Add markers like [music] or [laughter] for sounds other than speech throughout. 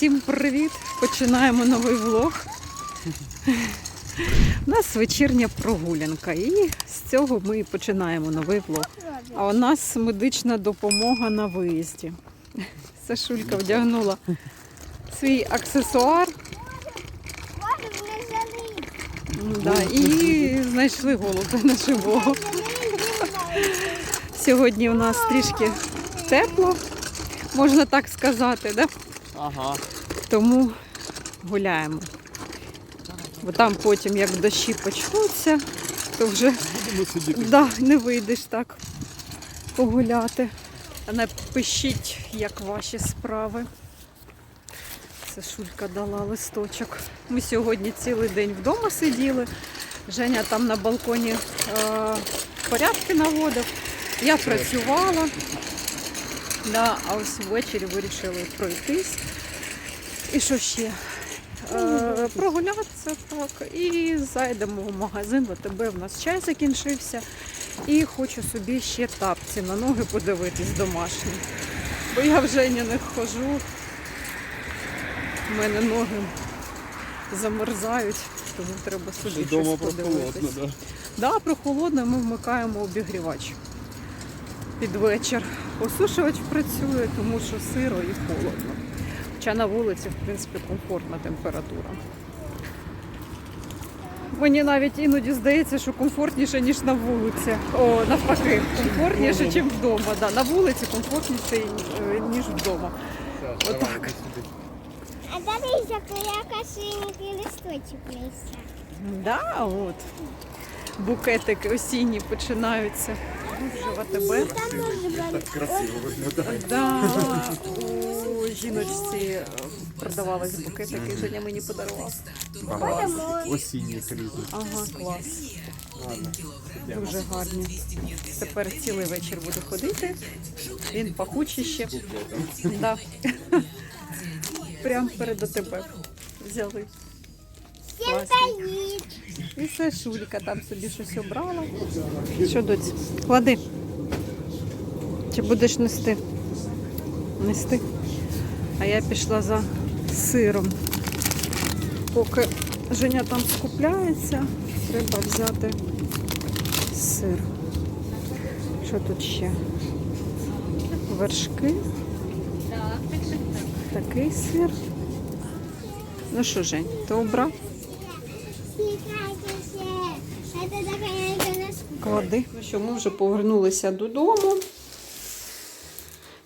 Всім привіт! Починаємо новий влог. У нас вечірня прогулянка, і з цього ми починаємо новий влог. А у нас медична допомога на виїзді. Сашулька вдягнула свій аксесуар да, і знайшли голубя на живого. Сьогодні у нас трішки тепло, можна так сказати, да? Ага. тому гуляємо. Бо там потім, як дощі почнуться, то вже да, не вийдеш так погуляти. А напишіть, як ваші справи. Це Шулька дала листочок. Ми сьогодні цілий день вдома сиділи. Женя там на балконі е, порядки наводив. Я працювала. Да, а ось ввечері вирішили пройтись. І що ще? Е, прогулятися так. І зайдемо в магазин, в АТБ в нас чай закінчився. І хочу собі ще тапці на ноги подивитись домашні. Бо я вже не ходжу. У мене ноги замерзають, тому треба собі Вдома щось прохолодно, подивитись. да. Да, прохолодно, ми вмикаємо обігрівач під вечір. Осушувач працює, тому що сиро і холодно. Хоча на вулиці, в принципі, комфортна температура. Мені навіть іноді здається, що комфортніше, ніж на вулиці. О, навпаки, комфортніше, ніж вдома. Да, на вулиці комфортніше, е, ніж вдома. Отак. А дивися, яка синенький листочок листя. Да, от. Букетики осінні починаються. Вже в АТБ. Так красиво виглядає. Да, у жіночці е, продавались букетики, Женя мені подарував. Багато осінніх різних. Ага, клас. Ладно. Дуже гарні. Тепер цілий вечір буду ходити. Він пахучий ще. Да. [laughs] Прямо перед тебе взяли. Стоїть. І Сашулька там собі щось обрала. Що, доць? Клади. Чи будеш нести? Нести. А я пішла за сиром. Поки Женя там скупляється, треба взяти сир. Що тут ще? Вершки. Такий сир. Ну що, Жень, ти обрав? Тікайтеся. Це така Клади. Ну що, ми вже повернулися додому.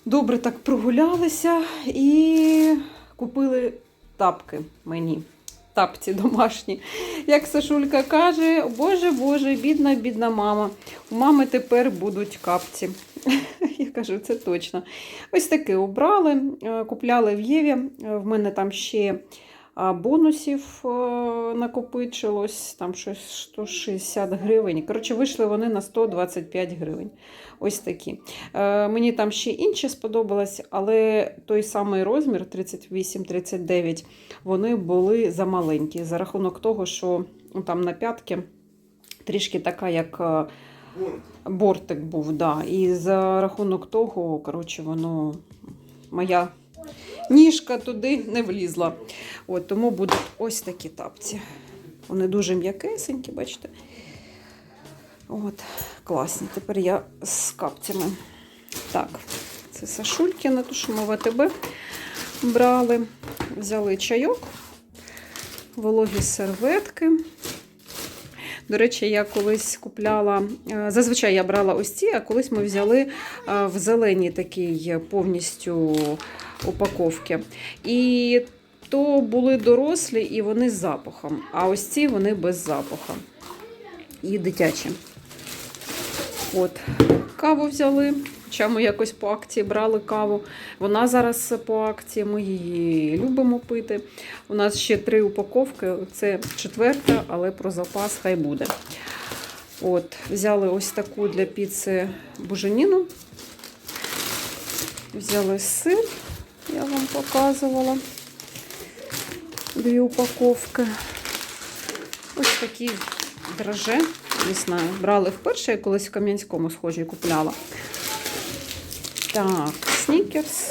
Добре так прогулялися і купили тапки мені. Тапці домашні. Як Сашулька каже, боже Боже, бідна, бідна мама. У мами тепер будуть капці. [laughs] Я кажу, це точно. Ось таке обрали, е, купляли в Єві. Е, В мене там ще а, бонусів е, накопичилось, там щось 160 гривень. Коротше, вийшли вони на 125 гривень. Ось такі. Е, Мені там ще інші сподобалось, але той самий розмір 38-39, вони були замаленькі. За рахунок того, що ну, там на п'ятки трішки така, як. е, Бортик був, да. І за рахунок того, коротше, воно моя ніжка туди не влізла. От, тому будуть ось такі тапці. Вони дуже м'якесенькі, бачите. От, класні. Тепер я з капцями. Так, це Сашулькіна, ту, що ми в АТБ брали. Взяли чайок, вологі серветки. До речі, я колись купляла, е, зазвичай я брала ось ці, а колись ми взяли е, в зеленій такій повністю упаковки. І то були дорослі і вони з запахом. А ось ці вони без запаху. І дитячі. От, каву взяли. Хоча ми якось по акції брали каву. Вона зараз по акції, ми її любимо пити. У нас ще три упаковки. Це четверта, але про запас хай буде. От, взяли ось таку для піци буженіну. Взяли сир, я вам показувала. Дві упаковки. Ось такі драже, не знаю, брали вперше, я колись в Кам'янському схожі купляла. Так, снікерс.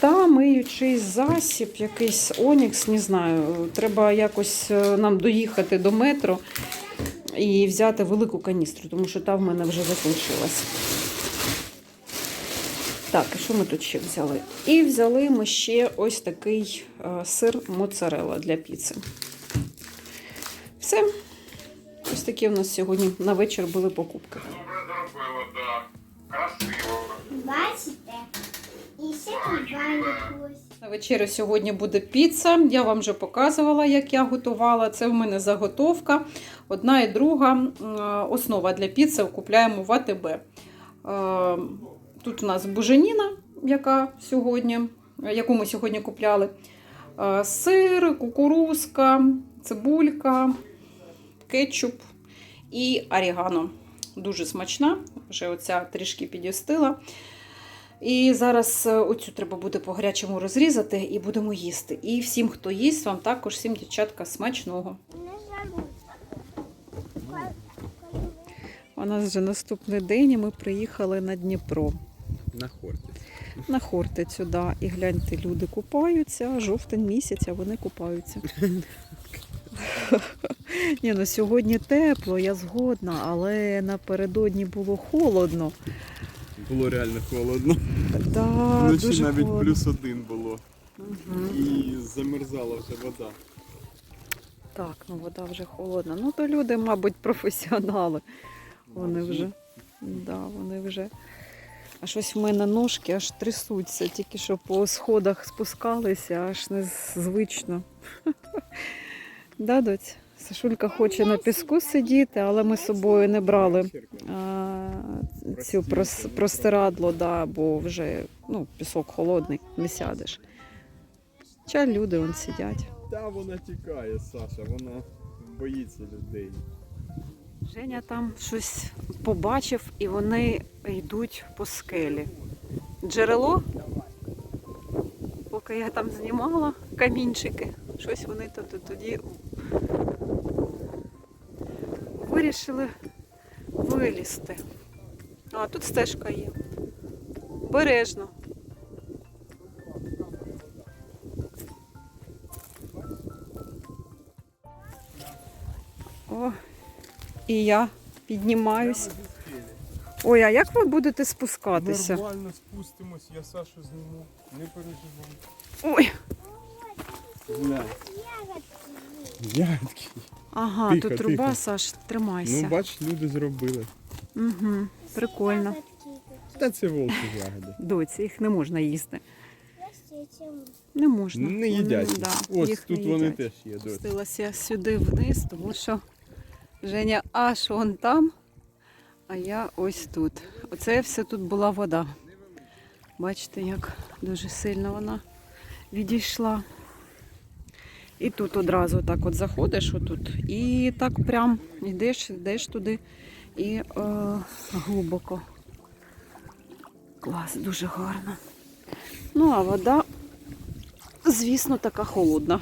та миючий засіб, якийсь Онікс, не знаю. Треба якось е, нам доїхати до метро і взяти велику каністру, тому що та в мене вже закінчилась. Так, і що ми тут ще взяли? І взяли ми ще ось такий е, сир моцарелла для піци. Все. Ось такі у нас сьогодні на вечір були покупки. Бачите? І ще. На вечерю сьогодні буде піца. Я вам вже показувала, як я готувала. Це в мене заготовка. Одна і друга основа для піци купляємо в АТБ. Тут у нас буженіна, яка сьогодні, яку ми сьогодні купляли. Е, Сир, кукурузка, цибулька, кетчуп і орігано. Дуже смачна. Вже оця трішки підістила. І зараз е, оцю треба буде по гарячому розрізати і будемо їсти. І всім, хто їсть, вам також всім дівчатка смачного. У нас вже наступний день, і ми приїхали на Дніпро. На хорті. На Хортицю, да. І гляньте, люди купаються, жовтень місяць, а вони купаються. [laughs] Ні, ну сьогодні тепло, я згодна, але напередодні було холодно. Було реально холодно. Да, Вночі дуже навіть холодно. плюс один було. Мгм. І замерзала вже вода. Так, ну вода вже холодна. Ну то люди, мабуть, професіонали. Вони вже. Да, вони вже. А щось в мене ножки аж трясуться, тільки що по сходах спускалися, аж незвично. [laughs] Да, доць? Сашулька хоче на піску сидіти, але ми з собою не брали а, цю прос- простирадло, да, бо вже ну, пісок холодний, не сядеш. Ча люди вон сидять. Та вона тікає, Саша, вона боїться людей. Женя там щось побачив і вони йдуть по скелі. Джерело, поки я там знімала камінчики, щось вони тут тоді вирішили вилізти. А тут стежка є. Бережно. І я піднімаюсь. Ой, а як ви будете спускатися? Нормально спустимось, я Сашу зніму. Не переживай. Ой, Гля. Ягодки. Ага, Тихо, тут труба, тихо. Саш, тримайся. Ну, бач, люди зробили. Угу, прикольно. Та це волки ягоди. Доці, їх не можна їсти. Не можна. Не Вони- їдять. да, Ось їх тут не вони їдять. теж є, доць. Спустилася сюди вниз, тому що Женя аж вон там, а я ось тут. Оце все тут була вода. Бачите, як дуже сильно вона відійшла. І тут одразу так от заходиш отут, і так прям йдеш, йдеш туди і е, глибоко. Клас, дуже гарно. Ну, а вода, звісно, така холодна.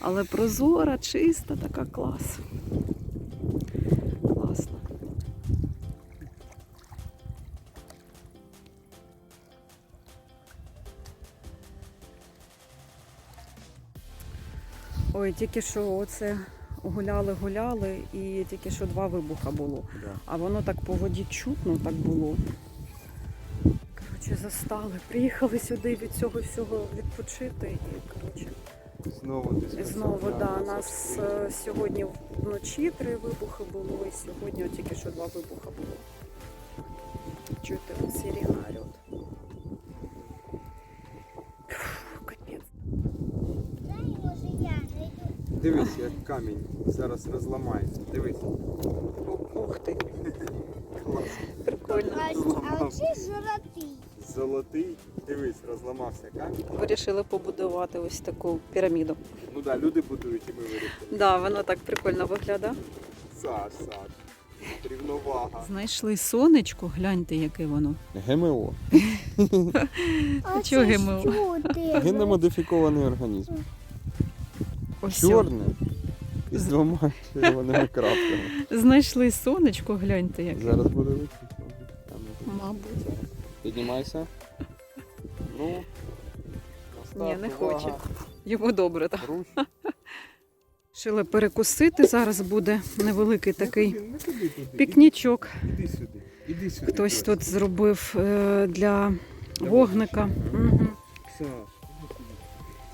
Але прозора, чиста, така клас. Ой, тільки що оце гуляли, гуляли, і тільки що два вибуха було. Да. А воно так по воді чутно так було. Коротше, застали. Приїхали сюди від цього всього відпочити і коротше. Знову. І знову, да, у нас е, сьогодні вночі три вибухи було, і сьогодні от тільки що два вибуха було. Чути он Дивись, як камінь зараз розламається. Дивись. О, Ух ти. Прикольно. А, оці золотий. Золотий. Дивись, розламався камінь. Вирішили побудувати ось таку піраміду. Ну так, да, люди будують і ми вирішили. Да, воно так прикольно виглядає. Саш, Саш. Рівновага. Знайшли сонечко, гляньте, яке воно. ГМО. [laughs] А чого це ГМО? Генномодифікований організм. Ось Чорне. І з двома червоними крапками. Знайшли сонечко, гляньте, яке. Зараз буде виключно. Мабуть. Піднімайся. Ну, Ні, не хоче. Йому добре, так. Шили перекусити. Зараз буде невеликий такий пікнічок. Іди сюди. Іди сюди. Хтось тут зробив е, для вогника. Угу. Сюди.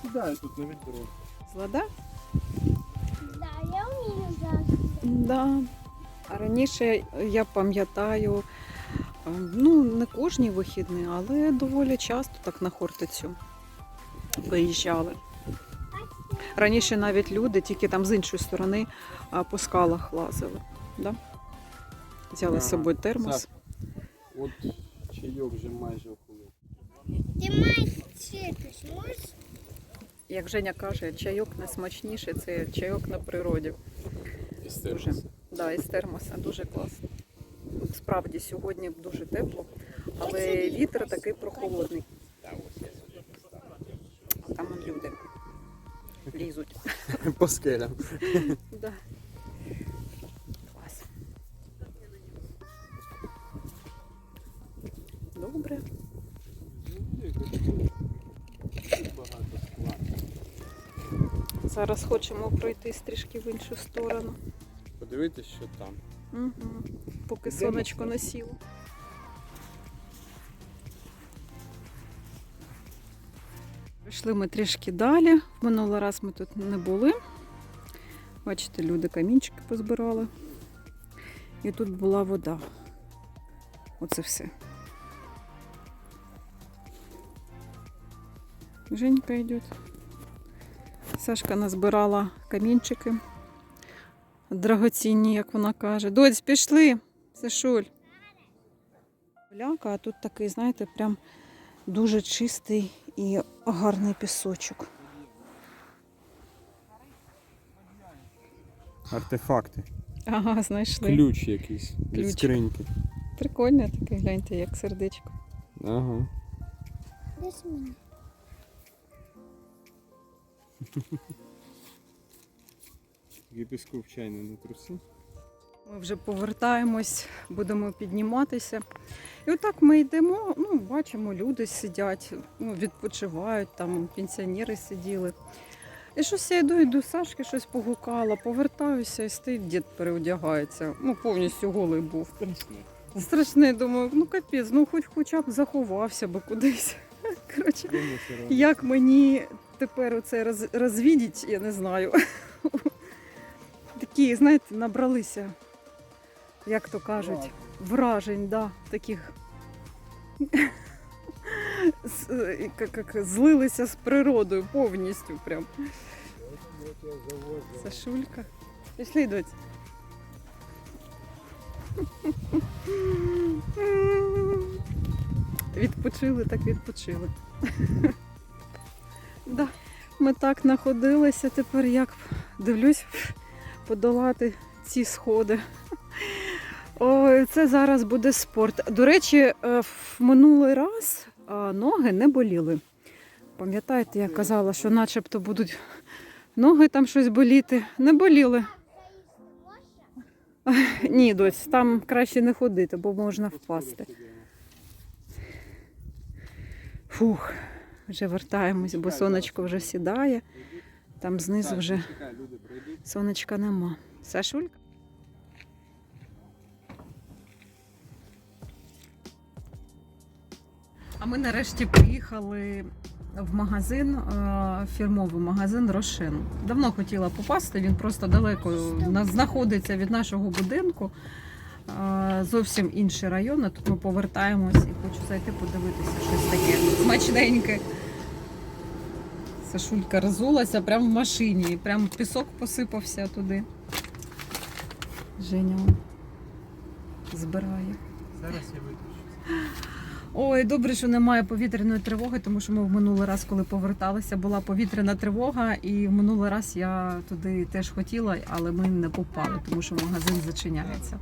Сідай тут на відро. Злада? Да, я умею завжди. Да. А раніше я пам'ятаю, е, ну не кожні вихідні, але доволі часто так на Хортицю виїжджали. Раніше навіть люди тільки там з іншої сторони по скалах лазили. Да? Взяли з собою термос. От чайок вже майже охолив. Ти маєш читати, можеш? Як Женя каже, чайок найсмачніший це чайок на природі. Із Дуже. термоса. Да, із термоса дуже класно. Справді сьогодні дуже тепло, але вітер такий прохолодний. А Там люди лізуть. По скелям. [laughs] Да. Зараз хочемо пройти трішки в іншу сторону. Подивитись, що там. Угу. Поки Йдемо. сонечко не сіло. Прийшли ми трішки далі. В минулий раз ми тут не були. Бачите, люди камінчики позбирали. І тут була вода. Оце все. Женька йде. Сашка назбирала камінчики. Драгоцінні, як вона каже. Дось, пішли, Сашуль. Ляка, а тут такий, знаєте, прям дуже чистий і гарний пісочок. Артефакти. Ага, знайшли. Ключ якийсь Ключ. від скриньки. Прикольне таке, гляньте, як сердечко. Ага. Десь мені. [laughs] Гіпіску в чайну не труси. Ми вже повертаємось, будемо підніматися. І отак ми йдемо, ну, бачимо, люди сидять, ну, відпочивають, там пенсіонери сиділи. І щось я йду, йду, Сашки щось погукала, повертаюся і стоїть дід переодягається. Ну, повністю голий був. Страшно. Страшне, думаю, ну капець, ну хоч хоча б заховався би кудись. [laughs] Коротше, як мені тепер оце роз, розвідіть, я не знаю. [laughs] Такі, знаєте, набралися, як то кажуть, вражень, да, таких. [laughs] З- е, як- як Злилися з природою повністю прям. Сашулька. Пішли, доць. [laughs] Відпочили, так відпочили. Да. Ми так находилися, тепер як дивлюсь подолати ці сходи. Ой, це зараз буде спорт. До речі, е, в минулий раз е, ноги не боліли. Пам'ятаєте, я казала, що начебто будуть ноги там щось боліти. Не боліли. Ні, дось, там краще не ходити, бо можна впасти. Фух, вже вертаємось, бо сонечко вже сідає. Там знизу вже сонечка нема. Сашулька? А ми нарешті приїхали в магазин, е, фірмовий магазин Рошен. Давно хотіла попасти, він просто далеко знаходиться від нашого будинку. Е, Зовсім інший район. а Тут ми повертаємось і хочу зайти подивитися щось таке смачненьке. Сашулька розулася прямо в машині, і прям пісок посипався туди. Женя збирає. Зараз я виключу. Ой, добре, що немає повітряної тривоги, тому що ми в минулий раз, коли поверталися, була повітряна тривога, і в минулий раз я туди теж хотіла, але ми не попали, тому що магазин зачиняється.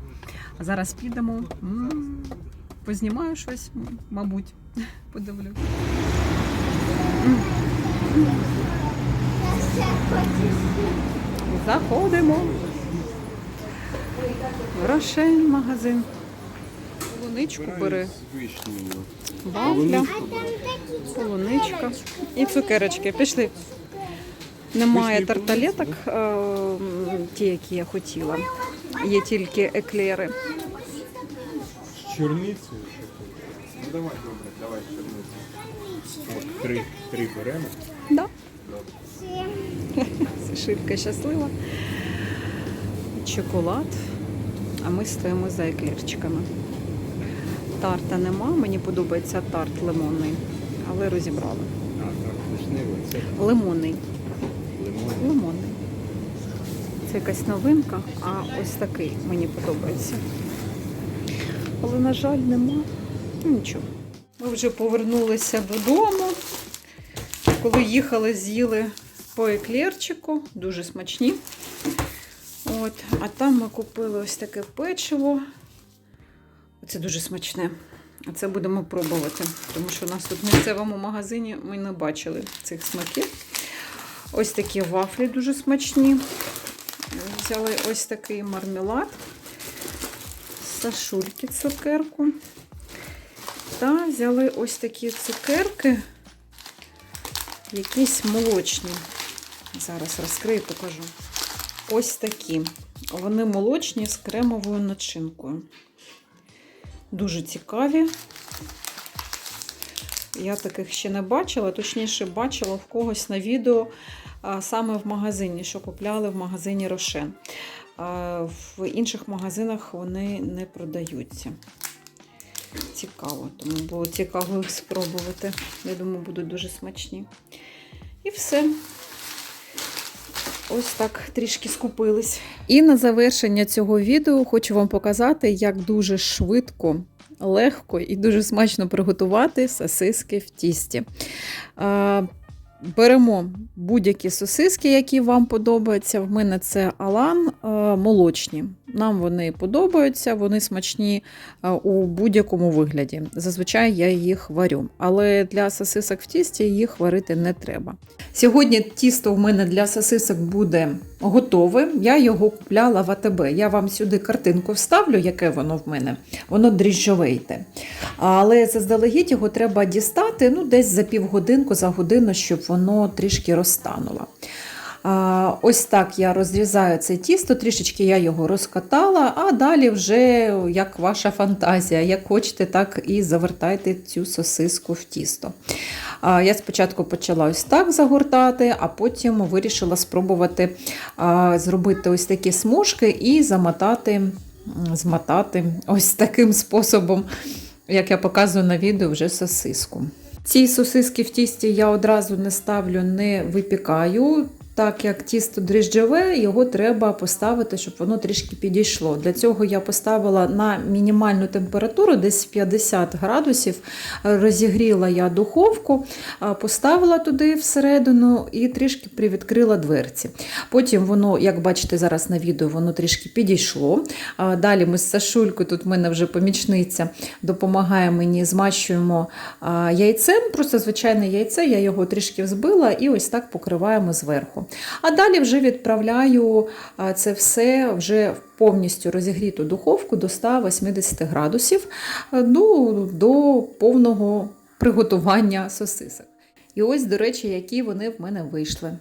А зараз підемо, м, познімаю щось, мабуть, [laughs] подивлюсь. Заходимо. Рошен магазин. Луничку бери. вафля, полуничка і цукерочки. Пішли. Немає тарталеток, е, ті, які я хотіла. Є тільки еклери. З чорницею ще? Ну давай, добре, давай чорницю. От три, три беремо. Да. Добре. Сашилька щаслива. Шоколад. А ми стоїмо за еклерчиками. Тарта нема, мені подобається тарт лимонний, але розібрала. А, так, вишневий, це Лимонний. лимон. Лимонний. Це якась новинка, а ось такий мені подобається. Але, на жаль, нема. Ну, Нічого. Ми вже повернулися додому. Коли їхали, з'їли по еклерчику, дуже смачні. От. А там ми купили ось таке печиво. Це дуже смачне. А це будемо пробувати, тому що у нас тут в місцевому магазині ми не бачили цих смаків. Ось такі вафлі дуже смачні. Взяли ось такий мармелад, сашульки цукерку. Та взяли ось такі цукерки, якісь молочні. Зараз розкрию, покажу. Ось такі. Вони молочні з кремовою начинкою. Дуже цікаві. Я таких ще не бачила, точніше, бачила в когось на відео саме в магазині, що купляли в магазині Рошен. В інших магазинах вони не продаються. Цікаво, тому було цікаво їх спробувати. Я думаю, будуть дуже смачні. І все. Ось так трішки скупились. І на завершення цього відео хочу вам показати, як дуже швидко, легко і дуже смачно приготувати сосиски в тісті. Беремо будь-які сосиски, які вам подобаються. В мене це Алан е, молочні. Нам вони подобаються, вони смачні е, у будь-якому вигляді. Зазвичай я їх варю, але для сосисок в тісті їх варити не треба. Сьогодні тісто в мене для сосисок буде готове. Я його купляла в АТБ. Я вам сюди картинку вставлю, яке воно в мене. Воно дріжджове йде. Але заздалегідь його треба дістати ну, десь за півгодинку, за годину, щоб воно трішки розтануло. Ось так я розрізаю це тісто, трішечки я його розкатала, а далі вже як ваша фантазія. Як хочете, так і завертайте цю сосиску в тісто. Я спочатку почала ось так загортати, а потім вирішила спробувати зробити ось такі смужки і замотати, змотати ось таким способом, як я показую на відео, вже сосиску. Ці сосиски в тісті я одразу не ставлю, не випікаю. Так як тісто дріжджове, його треба поставити, щоб воно трішки підійшло. Для цього я поставила на мінімальну температуру, десь 50 градусів. Розігріла я духовку, поставила туди всередину і трішки привідкрила дверці. Потім воно, як бачите зараз на відео, воно трішки підійшло. Далі ми з Сашулькою, тут в мене вже помічниця, допомагає мені, змащуємо яйцем, просто звичайне яйце, я його трішки взбила і ось так покриваємо зверху. А далі вже відправляю це все вже в повністю розігріту духовку до 180 градусів а, ну, до повного приготування сосисок. І ось, до речі, які вони в мене вийшли.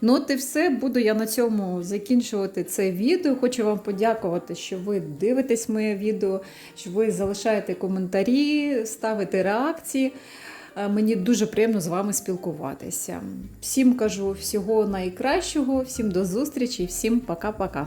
Ну, от і все. Буду я на цьому закінчувати це відео. Хочу вам подякувати, що ви дивитесь моє відео, що ви залишаєте коментарі, ставите реакції. Е, Мені дуже приємно з вами спілкуватися. Всім кажу всього найкращого, всім до зустрічі, всім пока-пока.